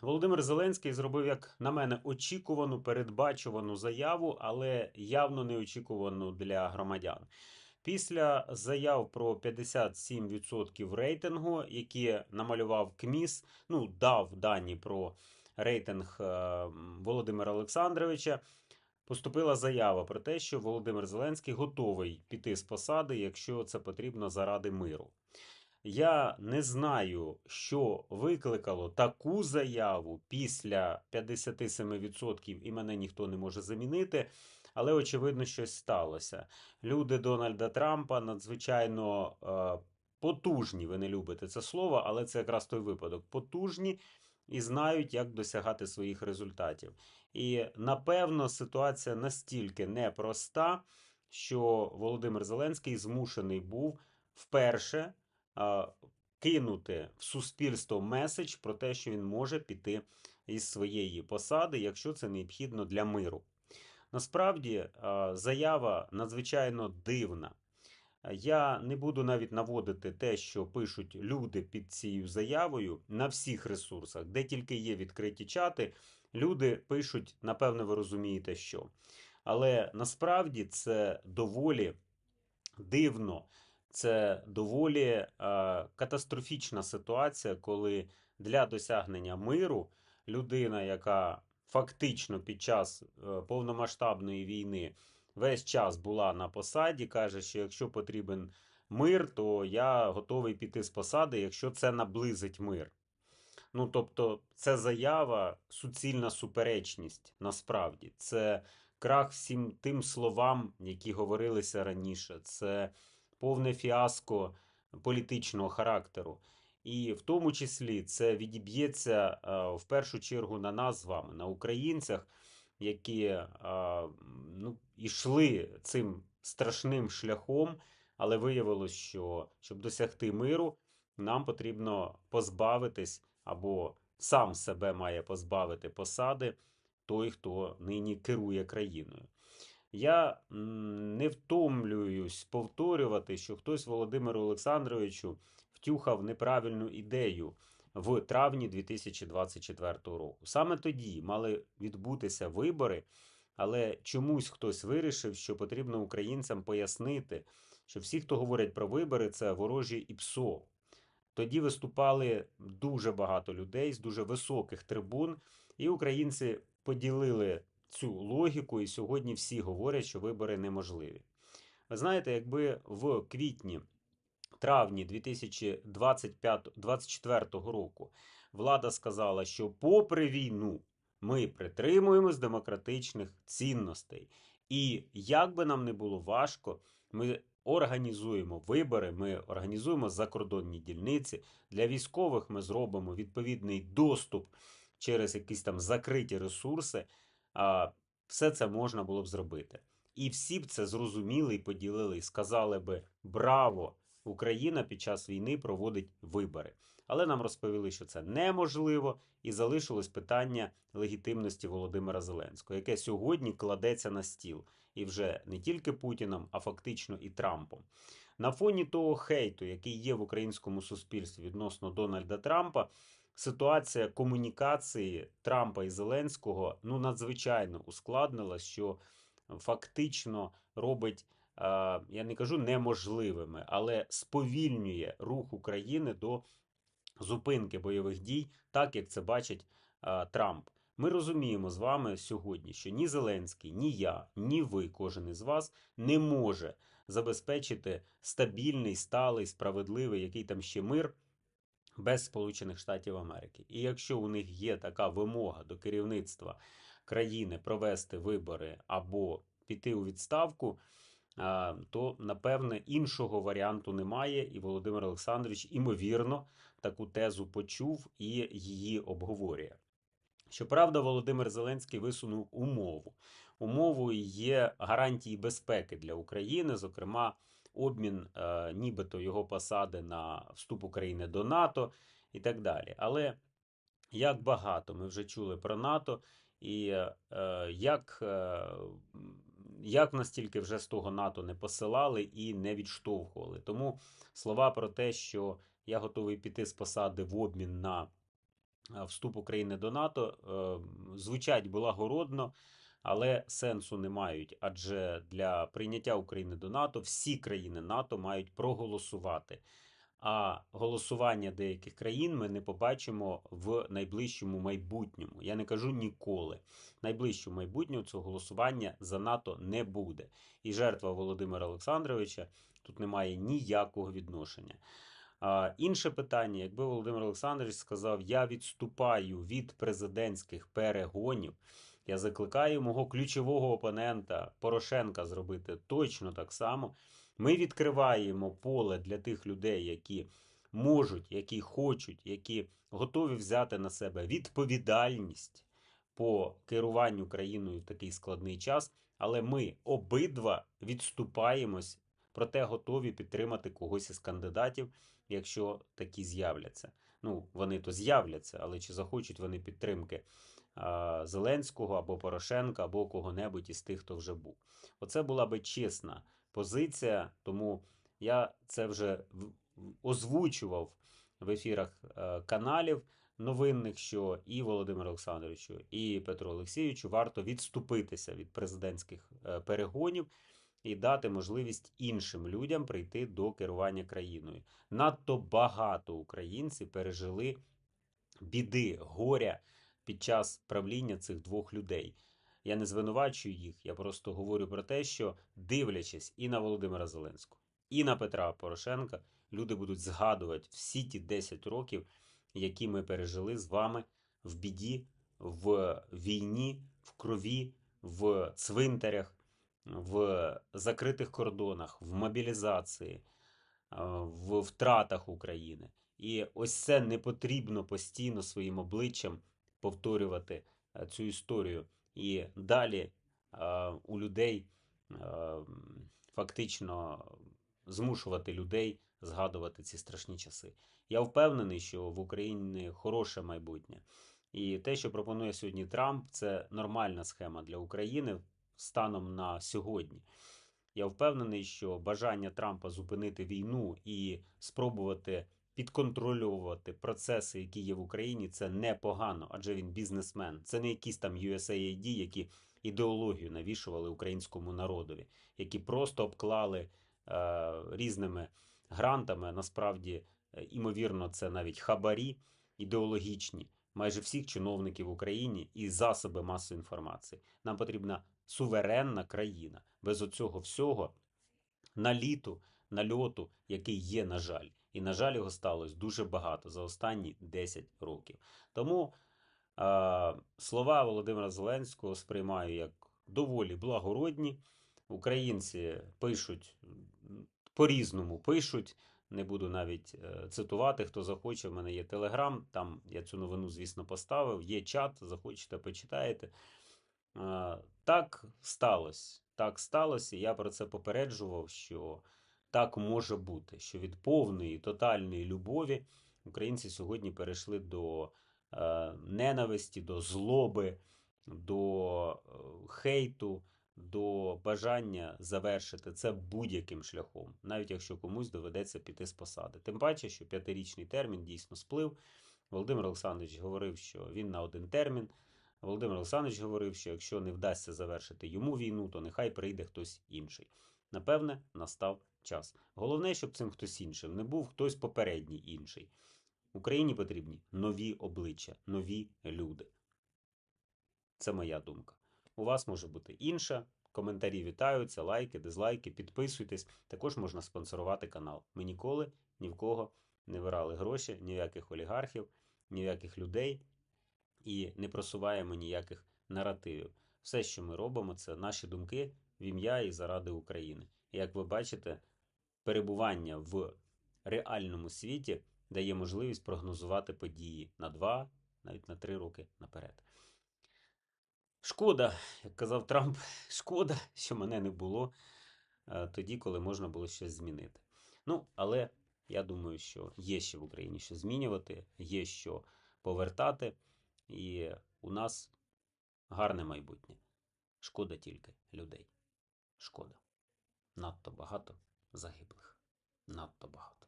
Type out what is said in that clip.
Володимир Зеленський зробив, як на мене, очікувану, передбачувану заяву, але явно неочікувану для громадян. Після заяв про 57% рейтингу, які намалював КМІС, ну дав дані про рейтинг е, Володимира Олександровича. Поступила заява про те, що Володимир Зеленський готовий піти з посади, якщо це потрібно заради миру. Я не знаю, що викликало таку заяву після 57% і мене ніхто не може замінити, але очевидно, щось сталося. Люди Дональда Трампа надзвичайно е, потужні. Ви не любите це слово, але це якраз той випадок. Потужні і знають, як досягати своїх результатів. І напевно ситуація настільки непроста, що Володимир Зеленський змушений був вперше кинути в суспільство меседж про те, що він може піти із своєї посади, якщо це необхідно для миру. Насправді заява надзвичайно дивна. Я не буду навіть наводити те, що пишуть люди під цією заявою на всіх ресурсах, де тільки є відкриті чати, люди пишуть, напевно, ви розумієте, що. Але насправді це доволі дивно, це доволі е, катастрофічна ситуація, коли для досягнення миру людина, яка фактично під час е, повномасштабної війни весь час була на посаді, каже, що якщо потрібен мир, то я готовий піти з посади, якщо це наблизить мир. Ну, тобто, це заява, суцільна суперечність насправді. Це крах всім тим словам, які говорилися раніше. Це повне фіаско політичного характеру. І в тому числі це відіб'ється е, в першу чергу на нас з вами, на українцях, які е, ну, йшли цим страшним шляхом, але виявилось, що щоб досягти миру, нам потрібно позбавитись або сам себе має позбавити посади той, хто нині керує країною. Я не втомлююсь повторювати, що хтось Володимиру Олександровичу втюхав неправильну ідею в травні 2024 року. Саме тоді мали відбутися вибори, але чомусь хтось вирішив, що потрібно українцям пояснити, що всі, хто говорять про вибори, це ворожі і ПСО. Тоді виступали дуже багато людей з дуже високих трибун, і українці поділили цю логіку, і сьогодні всі говорять, що вибори неможливі. Ви знаєте, якби в квітні, травні 2024 року влада сказала, що попри війну ми притримуємось демократичних цінностей, і як би нам не було важко, ми організуємо вибори, ми організуємо закордонні дільниці. Для військових ми зробимо відповідний доступ через якісь там закриті ресурси. Все це можна було б зробити. І всі б це зрозуміли і поділили, і сказали би браво! Україна під час війни проводить вибори. Але нам розповіли, що це неможливо, і залишилось питання легітимності Володимира Зеленського, яке сьогодні кладеться на стіл. І вже не тільки Путіном, а фактично і Трампом. На фоні того хейту, який є в українському суспільстві відносно Дональда Трампа, ситуація комунікації Трампа і Зеленського ну надзвичайно ускладнилась, що фактично робить. е, Я не кажу неможливими, але сповільнює рух України до зупинки бойових дій, так як це бачить е, Трамп. Ми розуміємо з вами сьогодні, що ні Зеленський, ні я, ні ви, кожен із вас, не може забезпечити стабільний, сталий, справедливий, який там ще мир без Сполучених Штатів Америки. І якщо у них є така вимога до керівництва країни провести вибори або піти у відставку, то напевне іншого варіанту немає. І Володимир Олександрович, імовірно, таку тезу почув і її обговорює. Щоправда, Володимир Зеленський висунув умову. Умовою є гарантії безпеки для України, зокрема, обмін е, нібито його посади на вступ України до НАТО і так далі. Але як багато ми вже чули про НАТО, і е, як, е, як настільки вже з того НАТО не посилали і не відштовхували. Тому слова про те, що я готовий піти з посади в обмін на вступ України до НАТО звучать благородно, але сенсу не мають. Адже для прийняття України до НАТО всі країни НАТО мають проголосувати. А голосування деяких країн ми не побачимо в найближчому майбутньому. Я не кажу ніколи. Найближчому майбутньому цього голосування за НАТО не буде. І жертва Володимира Олександровича тут не має ніякого відношення. А, інше питання: якби Володимир Олександрович сказав: Я відступаю від президентських перегонів, я закликаю мого ключового опонента Порошенка зробити точно так само. Ми відкриваємо поле для тих людей, які можуть, які хочуть, які готові взяти на себе відповідальність по керуванню країною в такий складний час. Але ми обидва відступаємось, проте готові підтримати когось із кандидатів, якщо такі з'являться. Ну, вони то з'являться, але чи захочуть вони підтримки Зеленського або Порошенка, або кого-небудь із тих, хто вже був. Оце була би чесна позиція, тому я це вже озвучував в ефірах е, каналів новинних, що і Володимиру Олександровичу, і Петру Олексійовичу варто відступитися від президентських е, перегонів і дати можливість іншим людям прийти до керування країною. Надто багато українців пережили біди, горя під час правління цих двох людей. Я не звинувачую їх, я просто говорю про те, що дивлячись і на Володимира Зеленського, і на Петра Порошенка, люди будуть згадувати всі ті 10 років, які ми пережили з вами в біді, в війні, в крові, в цвинтарях, в закритих кордонах, в мобілізації, в втратах України. І ось це не потрібно постійно своїм обличчям повторювати е, цю історію. І далі е, у людей е, фактично змушувати людей згадувати ці страшні часи. Я впевнений, що в Україні хороше майбутнє. І те, що пропонує сьогодні Трамп, це нормальна схема для України станом на сьогодні. Я впевнений, що бажання Трампа зупинити війну і спробувати підконтролювати процеси, які є в Україні, це непогано, адже він бізнесмен. Це не якісь там USAID, які ідеологію навішували українському народові, які просто обклали е, різними грантами. Насправді, е, імовірно, це навіть хабарі ідеологічні майже всіх чиновників в Україні і засоби масової інформації. Нам потрібна суверенна країна без оцього всього наліту, нальоту, який є, на жаль. І, на жаль, його сталося дуже багато за останні 10 років. Тому е, слова Володимира Зеленського сприймаю як доволі благородні. Українці пишуть по-різному пишуть. Не буду навіть е, цитувати, хто захоче. В мене є телеграм, там я цю новину, звісно, поставив. Є чат, захочете, почитаєте. Так сталося. Так сталося. і Я про це попереджував, що так може бути, що від повної тотальної любові українці сьогодні перейшли до е, ненависті, до злоби, до е, хейту, до бажання завершити це будь-яким шляхом, навіть якщо комусь доведеться піти з посади. Тим паче, що п'ятирічний термін дійсно сплив. Володимир Олександрович говорив, що він на один термін. Володимир Олександрович говорив, що якщо не вдасться завершити йому війну, то нехай прийде хтось інший. Напевне, настав час. Головне, щоб цим хтось іншим не був хтось попередній інший. Україні потрібні нові обличчя, нові люди. Це моя думка. У вас може бути інша. Коментарі вітаються, лайки, дизлайки, підписуйтесь. Також можна спонсорувати канал. Ми ніколи ні в кого не вирали гроші, ніяких олігархів, ніяких людей і не просуваємо ніяких наративів. Все, що ми робимо, це наші думки в ім'я і заради України. І як ви бачите, перебування в реальному світі дає можливість прогнозувати події на два, навіть на три роки наперед. Шкода, як казав Трамп, шкода, що мене не було е, тоді, коли можна було щось змінити. Ну, але я думаю, що є ще в Україні що змінювати, є що повертати, і у нас гарне майбутнє. Шкода тільки людей. Шкода. Надто багато загиблих. Надто багато.